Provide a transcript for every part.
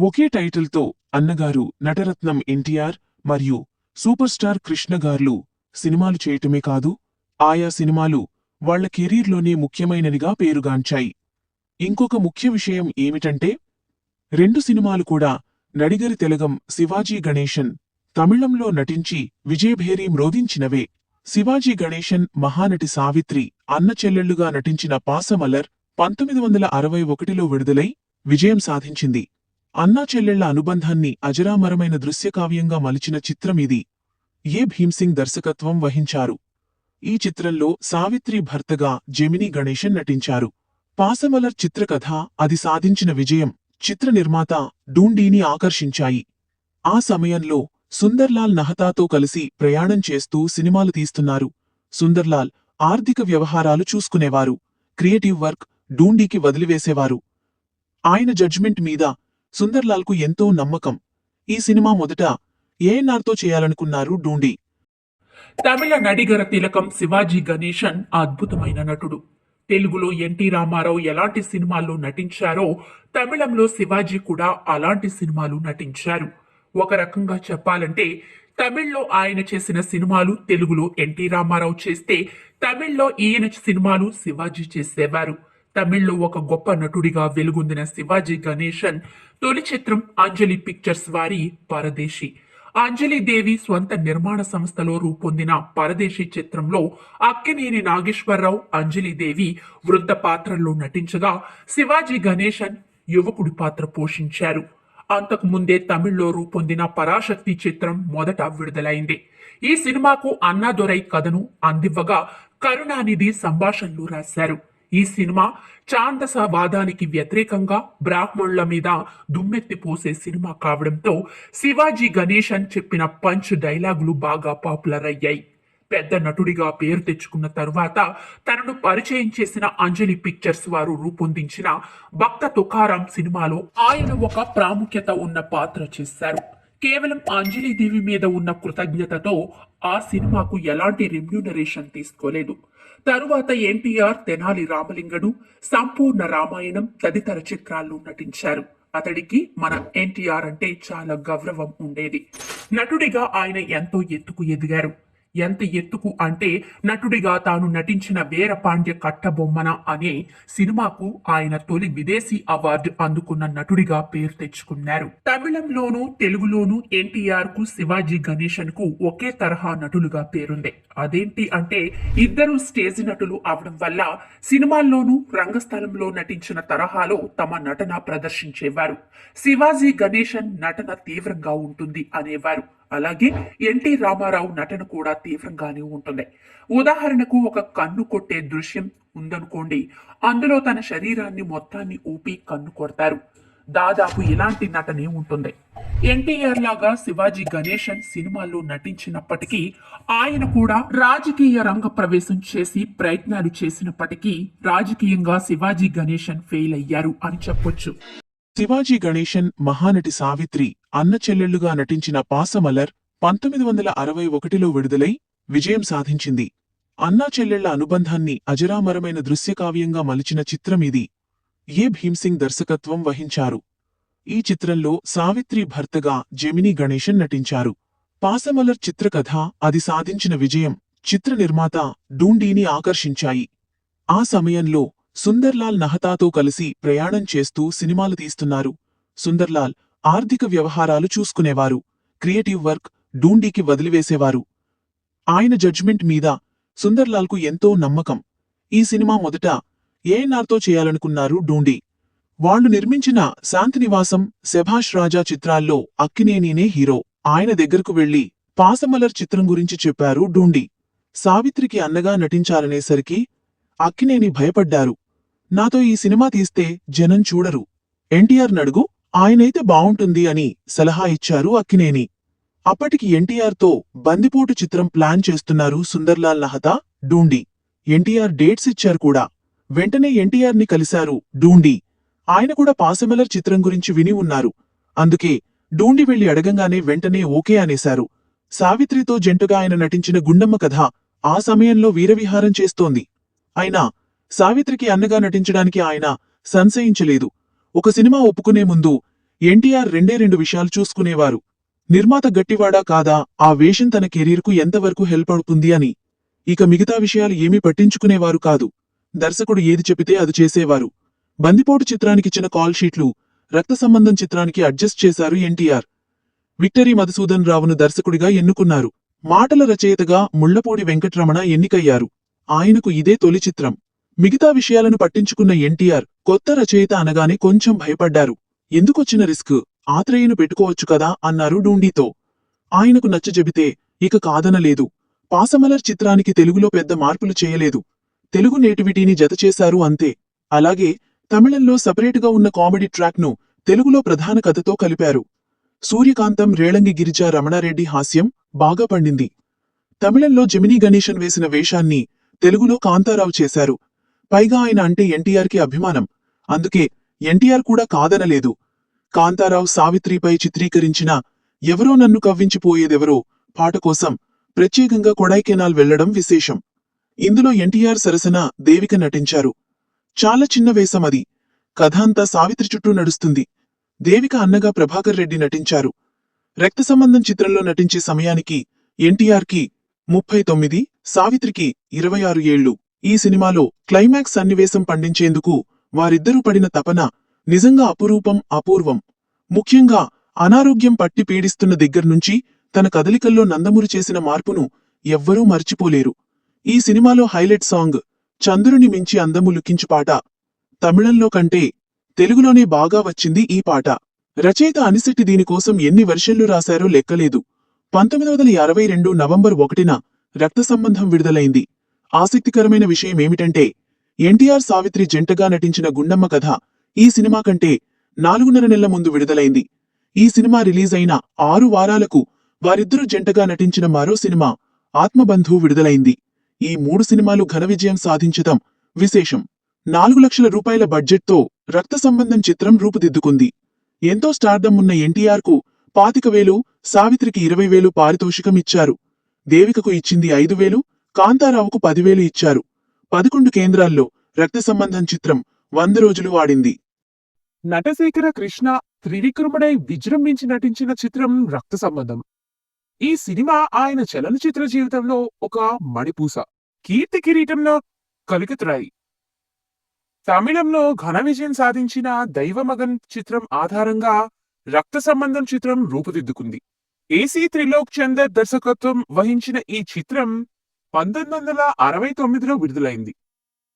ఒకే టైటిల్తో అన్నగారు నటరత్నం ఎన్టీఆర్ మరియు సూపర్ స్టార్ కృష్ణ గార్లు సినిమాలు చేయటమే కాదు ఆయా సినిమాలు వాళ్ళ కెరీర్లోనే ముఖ్యమైననిగా పేరుగాంచాయి. ఇంకొక ముఖ్య విషయం ఏమిటంటే రెండు సినిమాలు కూడా నడిగరి తెలగం శివాజీ గణేశన్ తమిళంలో నటించి విజయభేరి మ్రోదించినవే శివాజీ గణేశన్ మహానటి సావిత్రి అన్నచెల్లెళ్ళుగా నటించిన పాసమలర్ పంతొమ్మిది వందల అరవై ఒకటిలో విడుదలై విజయం సాధించింది. అన్నా చెల్లెళ్ళ అనుబంధాన్ని అజరామరమైన దృశ్యకావ్యంగా మలిచిన చిత్రమిది ఏ భీమ్సింగ్ దర్శకత్వం వహించారు? ఈ చిత్రంలో సావిత్రి భర్తగా జెమిని గణేశన్ నటించారు. పాసమలర్ చిత్రకథ అది సాధించిన విజయం చిత్ర నిర్మాత డూండీని ఆకర్షించాయి. ఆ సమయంలో సుందర్లాల్ నహతాతో కలిసి ప్రయాణం చేస్తూ సినిమాలు తీస్తున్నారు. సుందర్లాల్ ఆర్థిక వ్యవహారాలు చూసుకునేవారు. క్రియేటివ్ వర్క్ డూండీకి వదిలివేసేవారు. ఆయన జడ్జ్మెంట్ మీద సుందర్లాల్కు ఎంతో నమ్మకం. ఈ సినిమా మొదట ఏఎన్ఆర్తో చేయాలనుకున్నారు డూండి. తమిళ నడిగర తిలకం శివాజీ గణేశన్ అద్భుతమైన నటుడు. తెలుగులో ఎన్టీ రామారావు ఎలాంటి సినిమాల్లో నటించారో తమిళంలో శివాజీ కూడా అలాంటి సినిమాలు నటించారు. ఒక రకంగా చెప్పాలంటే తమిళ్ళో ఆయన చేసిన సినిమాలు తెలుగులో ఎన్టీ రామారావు చేస్తే తమిళ్ళో ఈయన సినిమాలు శివాజీ చేసేవారు. తమిళ్ళో ఒక గొప్ప నటుడిగా వెలుగొందిన శివాజీ గణేశన్ తొలి చిత్రం అంజలి పిక్చర్స్ వారి పరదేశి. అంజలి దేవి స్వంత నిర్మాణ సంస్థలో రూపొందిన పరదేశీ చిత్రంలో అక్కినేని నాగేశ్వరరావు అంజలి దేవి వృద్ధ పాత్రల్లో నటించగా శివాజీ గణేశన్ యువకుడి పాత్ర పోషించారు. అంతకు ముందే తమిళ్ళో రూపొందిన పరాశక్తి చిత్రం మొదట విడుదలైంది. ఈ సినిమాకు అన్నాదొరై కథను అందివ్వగా కరుణానిధి సంభాషణలు రాశారు. ఈ సినిమా చాందస వాదానికి వ్యతిరేకంగా బ్రాహ్మణుల మీద దుమ్మెత్తి పోసే సినిమా కావడంతో శివాజీ గణేష్ అని చెప్పిన పంచ్ డైలాగులు బాగా పాపులర్ అయ్యాయి. పెద్ద నటుడిగా పేరు తెచ్చుకున్న తరువాత తనను పరిచయం చేసిన అంజలి పిక్చర్స్ వారు రూపొందించిన భక్త తుకారాం సినిమాలో ఆయన ఒక ప్రాముఖ్యత ఉన్న పాత్ర చేశారు. కేవలం అంజలి దేవి మీద ఉన్న కృతజ్ఞతతో ఆ సినిమాకు ఎలాంటి రెమ్యూనరేషన్ తీసుకోలేదు. తరువాత ఎన్టీఆర్ తెనాలి రామలింగడు సంపూర్ణ రామాయణం తదితర చిత్రాల్లో నటించారు. అతడికి మన ఎన్టీఆర్ అంటే చాలా గౌరవం ఉండేది. నటుడిగా ఆయన ఎంతో ఎత్తుకు ఎదిగారు. ఎంత ఎత్తుకు అంటే నటుడిగా తాను నటించిన వీరపాండ్య కట్టబొమ్మన అనే సినిమాకు ఆయన తొలి విదేశీ అవార్డు అందుకున్న నటుడిగా పేరు తెచ్చుకున్నారు. తమిళంలోనూ తెలుగులోనూ ఎన్టీఆర్కు శివాజీ గణేశన్కు ఒకే తరహా నటులుగా పేరుంది. అదేంటి అంటే ఇద్దరు స్టేజ్ నటులు అవడం వల్ల సినిమాల్లోనూ రంగస్థలంలో నటించిన తరహాలో తమ నటన ప్రదర్శించేవారు. శివాజీ గణేశన్ నటన తీవ్రంగా ఉంటుంది అనేవారు. అలాగే ఎన్టీ రామారావు నటన కూడా తీవ్రంగానే ఉంటుంది. ఉదాహరణకు ఒక కన్ను కొట్టే దృశ్యం ఉందనుకోండి. అందులో తన శరీరాన్ని మొత్తాన్ని ఊపి కన్ను కొడతారు. దాదాపు ఇలాంటి నటనే ఉంటుంది. ఎన్టీఆర్ లాగా శివాజీ గణేశన్ సినిమాల్లో నటించినప్పటికీ ఆయన కూడా రాజకీయ రంగ ప్రవేశం చేసి ప్రయత్నాలు చేసినప్పటికీ రాజకీయంగా శివాజీ గణేశన్ ఫెయిల్ అయ్యారు అని చెప్పొచ్చు. శివాజీ గణేశన్ మహానటి సావిత్రి అన్న చెల్లెళ్ళుగా నటించిన పాసమలర్ పంతొమ్మిది వందల అరవై ఒకటిలో విడుదలై విజయం సాధించింది. అన్నా చెల్లెళ్ళ అనుబంధాన్ని అజరామరమైన దృశ్యకావ్యంగా మలిచిన చిత్రమిది ఏ భీమ్సింగ్ దర్శకత్వం వహించారు? ఈ చిత్రంలో సావిత్రి భర్తగా జెమినీ గణేశన్ నటించారు. పాసమలర్ చిత్రకథ అది సాధించిన విజయం చిత్ర నిర్మాత డూండీని ఆకర్షించాయి. ఆ సమయంలో సుందర్లాల్ నహతాతో కలిసి ప్రయాణం చేస్తూ సినిమాలు తీస్తున్నారు. సుందర్లాల్ ఆర్థిక వ్యవహారాలు చూసుకునేవారు. క్రియేటివ్ వర్క్ డూండీకి వదిలివేసేవారు. ఆయన జడ్జ్మెంట్ మీద సుందర్లాల్కు ఎంతో నమ్మకం. ఈ సినిమా మొదట ఏఎన్ఆర్తో చేయాలనుకున్నారు డూండి. వాళ్ళు నిర్మించిన శాంతినివాసం శభాష్ రాజా చిత్రాల్లో అక్కినేనినే హీరో. ఆయన దగ్గరకు వెళ్ళి పాసమలర్ చిత్రం గురించి చెప్పారు డూండి. సావిత్రికి అన్నగా నటించాలనేసరికి అక్కినేని భయపడ్డారు. నాతో ఈ సినిమా తీస్తే జనం చూడరు. ఎన్టీఆర్ నడుగు ఆయనైతే బావుంటుంది అని సలహా ఇచ్చారు అక్కినేని. అప్పటికి ఎన్టీఆర్తో బందిపోటు చిత్రం ప్లాన్ చేస్తున్నారు సుందర్లాల్ నహతా డూండి. ఎన్టీఆర్ డేట్స్ ఇచ్చారు కూడా. వెంటనే ఎన్టీఆర్ని కలిశారు డూండి. ఆయన కూడా పాసమలర్ చిత్రం గురించి విని ఉన్నారు. అందుకే డూండి వెళ్ళి అడగంగానే వెంటనే ఓకే అనేశారు. సావిత్రితో జంటగా ఆయన నటించిన గుండమ్మ కథ ఆ సమయంలో వీరవిహారం చేస్తోంది. అయినా సావిత్రికి అన్నగా నటించడానికి ఆయన సంశయించలేదు. ఒక సినిమా ఒప్పుకునే ముందు ఎన్టీఆర్ రెండే రెండు విషయాలు చూసుకునేవారు. నిర్మాత గట్టివాడా కాదా? ఆ వేషం తన కెరీర్కు ఎంతవరకు హెల్ప్ అవుతుంది అని. ఇక మిగతా విషయాలు ఏమీ పట్టించుకునేవారు కాదు. దర్శకుడు ఏది చెబితే అది చేసేవారు. బందిపోటు చిత్రానికిచ్చిన కాల్ షీట్లు రక్త సంబంధం చిత్రానికి అడ్జస్ట్ చేశారు ఎన్టీఆర్. విక్టరీ మధుసూదన్ రావును దర్శకుడిగా ఎన్నుకున్నారు. మాటల రచయితగా ముళ్ళపూడి వెంకట్రమణ ఎన్నికయ్యారు. ఆయనకు ఇదే తొలి చిత్రం. మిగతా విషయాలను పట్టించుకున్న ఎన్టీఆర్ కొత్త రచయిత అనగానే కొంచెం భయపడ్డారు. ఎందుకొచ్చిన రిస్క్? ఆత్రేయను పెట్టుకోవచ్చు కదా? అన్నారు డూండీతో. ఆయనకు నచ్చజెబితే ఇక కాదనలేదు పాసమలర్ చిత్రానికి తెలుగులో పెద్ద మార్పులు చేయలేదు. తెలుగు నేటివిటీని జతచేశారు అంతే. అలాగే తమిళంలో సపరేటుగా ఉన్న కామెడీ ట్రాక్ను తెలుగులో ప్రధాన కథతో కలిపారు. సూర్యకాంతం రేళంగి గిరిజా రమణారెడ్డి హాస్యం బాగా పండింది. తమిళంలో జమినీ గణేశన్ వేసిన వేషాన్ని తెలుగులో కాంతారావు చేశారు. పైగా ఆయన అంటే ఎన్టీఆర్కి అభిమానం. అందుకే ఎన్టీఆర్ కూడా కాదనలేదు. కాంతారావు సావిత్రిపై చిత్రీకరించిన ఎవరో నన్ను కవ్వించిపోయేదెవరో పాట కోసం ప్రత్యేకంగా కొడైకెనాల్ వెళ్ళడం విశేషం. ఇందులో ఎన్టీఆర్ సరసన దేవిక నటించారు. చాలా చిన్న వేషం అది. కథ అంతా సావిత్రి చుట్టూ నడుస్తుంది. దేవిక అన్నగా ప్రభాకర్ రెడ్డి నటించారు. రక్త సంబంధం చిత్రంలో నటించే సమయానికి ఎన్టీఆర్కి ముప్పై తొమ్మిది సావిత్రికి ఇరవై ఆరు ఏళ్ళు ఈ సినిమాలో క్లైమాక్స్ సన్నివేశం పండించేందుకు వారిద్దరూ పడిన తపన నిజంగా అపురూపం అపూర్వం. ముఖ్యంగా అనారోగ్యం పట్టి పీడిస్తున్న దగ్గర్నుంచి తన కదలికల్లో నందమూరి చేసిన మార్పును ఎవ్వరూ మర్చిపోలేరు. ఈ సినిమాలో హైలైట్ సాంగ్ చంద్రుని మించి అందము లుకించు పాట తమిళంలో కంటే తెలుగులోనే బాగా వచ్చింది ఈ పాట. రచయిత అనిశెట్టి దీనికోసం ఎన్ని వెర్షన్లు రాశారో లెక్కలేదు. పంతొమ్మిది వందల అరవై రెండు నవంబర్ ఒకటిన రక్త సంబంధం విడుదలైంది. ఆసక్తికరమైన విషయమేమిటంటే ఎన్టీఆర్ సావిత్రి జంటగా నటించిన గుండమ్మ కథ ఈ సినిమా కంటే నాలుగున్నర నెలల ముందు విడుదలైంది. ఈ సినిమా రిలీజ్ అయిన ఆరు వారాలకు వారిద్దరూ జంటగా నటించిన మరో సినిమా ఆత్మబంధు విడుదలైంది. ఈ మూడు సినిమాలు ఘన విజయం సాధించటం విశేషం. నాలుగు లక్షల రూపాయల బడ్జెట్తో రక్త సంబంధం చిత్రం రూపుదిద్దుకుంది. ఎంతో స్టార్దం ఉన్న ఎన్టీఆర్కు పాతిక వేలు సావిత్రికి ఇరవై వేలు పారితోషికం ఇచ్చారు. దేవికకు ఇచ్చింది ఐదు వేలు కాంతారావుకు పదివేలు ఇచ్చారు. పదకొండు కేంద్రాల్లో రక్త సంబంధం చిత్రం వంద రోజులు ఆడింది నటశేఖర కృష్ణ త్రివిక్రముడై విజృంభించి నటించిన చిత్రం రక్త సంబంధం. ఈ సినిమా ఆయన చలనచిత్ర జీవితంలో ఒక మణిపూస. కీర్తి కిరీటంలో కలికితురాయి తమిళంలో ఘన విజయం సాధించిన దైవమగన్ చిత్రం ఆధారంగా రక్త సంబంధం చిత్రం రూపుదిద్దుకుంది. ఏసీ త్రిలోక్ చందర్ దర్శకత్వం వహించిన ఈ చిత్రం పంతొమ్మిది వందల అరవై తొమ్మిదిలో విడుదలైంది.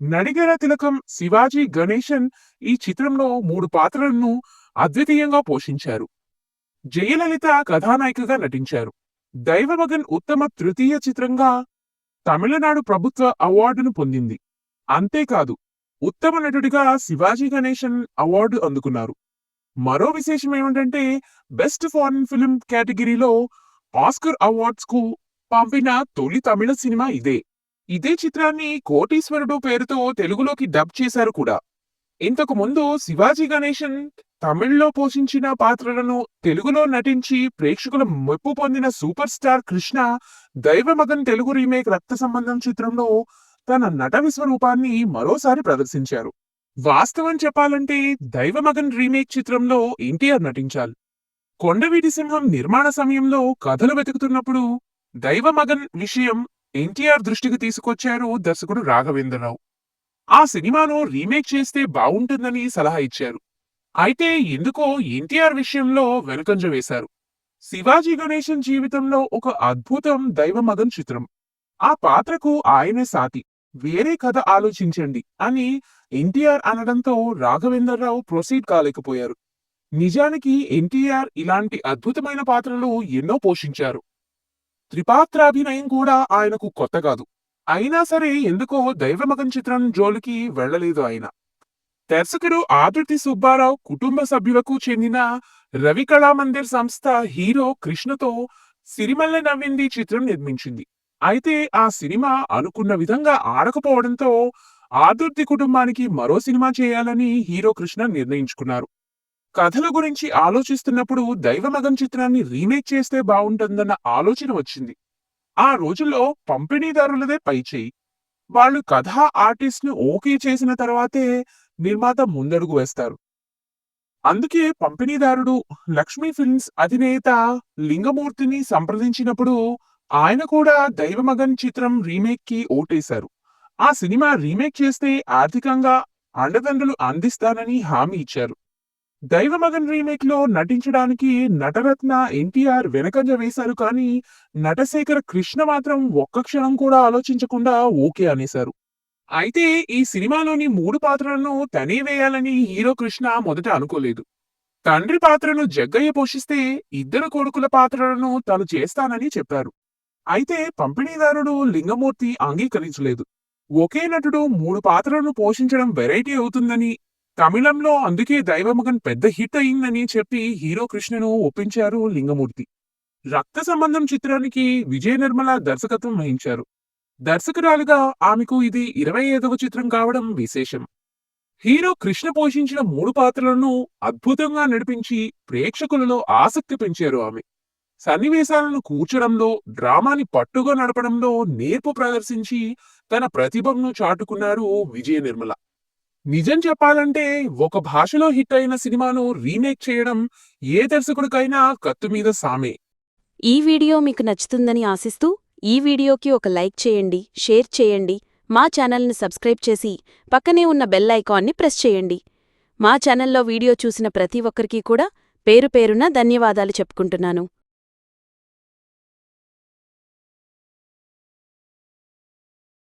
నడిగర తిలకం శివాజీ గణేశన్ ఈ చిత్రంలో మూడు పాత్రలను అద్వితీయంగా పోషించారు. జయలలిత కథానాయికగా నటించారు. దైవమగన్ ఉత్తమ తృతీయ చిత్రంగా తమిళనాడు ప్రభుత్వ అవార్డును పొందింది. అంతేకాదు ఉత్తమ నటుడిగా శివాజీ గణేశన్ అవార్డు అందుకున్నారు. మరో విశేషం ఏమిటంటే బెస్ట్ ఫారిన్ ఫిల్మ్ కేటగిరీలో ఆస్కర్ అవార్డ్స్కు పంపిన తొలి తమిళ సినిమా ఇదే. ఇదే చిత్రాన్ని కోటీశ్వరుడు పేరుతో తెలుగులోకి డబ్ చేశారు కూడా. ఇంతకు ముందు శివాజీ గణేశన్ తమిళ్ళో పోషించిన పాత్రలను తెలుగులో నటించి ప్రేక్షకుల మెప్పు పొందిన super star Krishna Deivamagan Telugu remake Raktha Sambandham చిత్రంలో తన నట విశ్వరూపాన్ని మరోసారి ప్రదర్శించారు. వాస్తవం చెప్పాలంటే దైవమగన్ రీమేక్ చిత్రంలో ఎన్టీఆర్ నటించాలి. కొండవీటి సింహం నిర్మాణ సమయంలో కథలు వెతుకుతున్నప్పుడు దైవమగన్ విషయం ఎన్టీఆర్ దృష్టికి తీసుకొచ్చారు దర్శకుడు రాఘవేంద్రరావు. ఆ సినిమాను రీమేక్ చేస్తే బాగుంటుందని సలహా ఇచ్చారు. అయితే ఎందుకో ఎన్టీఆర్ విషయంలో వెనుకంజ వేశారు. శివాజీ గణేశన్ జీవితంలో ఒక అద్భుతం దైవమగన్ చిత్రం. ఆ పాత్రకు ఆయనే సాతి. వేరే కథ ఆలోచించండి అని ఎన్టీఆర్ అనడంతో రాఘవేంద్రరావు ప్రొసీడ్ కాలేకపోయారు. నిజానికి ఎన్టీఆర్ ఇలాంటి అద్భుతమైన పాత్రలు ఎన్నో పోషించారు. త్రిపాత్రాభినయం కూడా ఆయనకు కొత్త కాదు. అయినా సరే ఎందుకో దైవమగన్ చిత్రం జోలికి వెళ్ళలేదు ఆయన. దర్శకుడు ఆదుర్తి సుబ్బారావు కుటుంబ సభ్యులకు చెందిన రవి కళామందిర్ సంస్థ హీరో కృష్ణతో సిరిమల్ల నవ్వింది చిత్రం నిర్మించింది. అయితే ఆ సినిమా అనుకున్న విధంగా ఆడకపోవడంతో ఆదుర్తి కుటుంబానికి మరో సినిమా చేయాలని హీరో కృష్ణ నిర్ణయించుకున్నారు. కథల గురించి ఆలోచిస్తున్నప్పుడు దైవమగం చిత్రాన్ని రీమేక్ చేస్తే బాగుంటుందన్న ఆలోచన వచ్చింది. ఆ రోజుల్లో పంపిణీదారులదే పైచేయి వాళ్ళు కథా ఆర్టిస్ట్ను ఓకే చేసిన తర్వాతే నిర్మాత ముందడుగు వేస్తారు. అందుకే పంపిణీదారుడు లక్ష్మీ ఫిల్మ్స్ అధినేత లింగమూర్తిని సంప్రదించినప్పుడు ఆయన కూడా దైవమగన్ చిత్రం రీమేక్కి ఓటేశారు. ఆ సినిమా రీమేక్ చేస్తే ఆర్థికంగా అండదండలు అందిస్తానని హామీ ఇచ్చారు. దైవమగన్ రీమేక్లో నటించడానికి నటరత్న ఎన్టీఆర్ వెనకంజ వేశారు కానీ నటశేఖర కృష్ణ మాత్రం ఒక్క క్షణం కూడా ఆలోచించకుండా ఓకే అనేశారు. అయితే ఈ సినిమాలోని మూడు పాత్రలను తనే వేయాలని హీరో కృష్ణ మొదట అనుకోలేదు. తండ్రి పాత్రను జగ్గయ్య పోషిస్తే ఇద్దరు కొడుకుల పాత్రలను తను చేస్తానని చెప్పారు. అయితే పంపిణీదారుడు లింగమూర్తి అంగీకరించలేదు. ఒకే నటుడు మూడు పాత్రలను పోషించడం వెరైటీ అవుతుందని తమిళంలో అందుకే దైవమగన్ పెద్ద హిట్ అయిందని చెప్పి హీరో కృష్ణను ఒప్పించారు లింగమూర్తి. రక్త సంబంధం చిత్రానికి విజయ నిర్మల దర్శకత్వం వహించారు. దర్శకురాలుగా ఆమెకు ఇది ఇరవై ఐదవ చిత్రం కావడం విశేషం. హీరో కృష్ణ పోషించిన మూడు పాత్రలను అద్భుతంగా నడిపించి ప్రేక్షకులలో ఆసక్తి పెంచారు ఆమె. సన్నివేశాలను కూర్చడంలో డ్రామాని పట్టుగా నడపడంలో నేర్పు ప్రదర్శించి తన ప్రతిభను చాటుకున్నారు విజయ నిర్మల. నిజం చెప్పాలంటే ఒక భాషలో హిట్ అయిన సినిమాను రీమేక్ చేయడం ఏ దర్శకుడికైనా కత్తు మీద సామే. ఈ వీడియో మీకు నచ్చుతుందని ఆశిస్తూ ఈ వీడియోకి ఒక లైక్ చేయండి షేర్ చేయండి మా ఛానల్ని సబ్స్క్రైబ్ చేసి పక్కనే ఉన్న బెల్ ఐకాన్ని ప్రెస్ చేయండి. మా ఛానల్లో వీడియో చూసిన ప్రతి ఒక్కరికీ కూడా పేరు పేరున ధన్యవాదాలు చెప్పుకుంటున్నాను.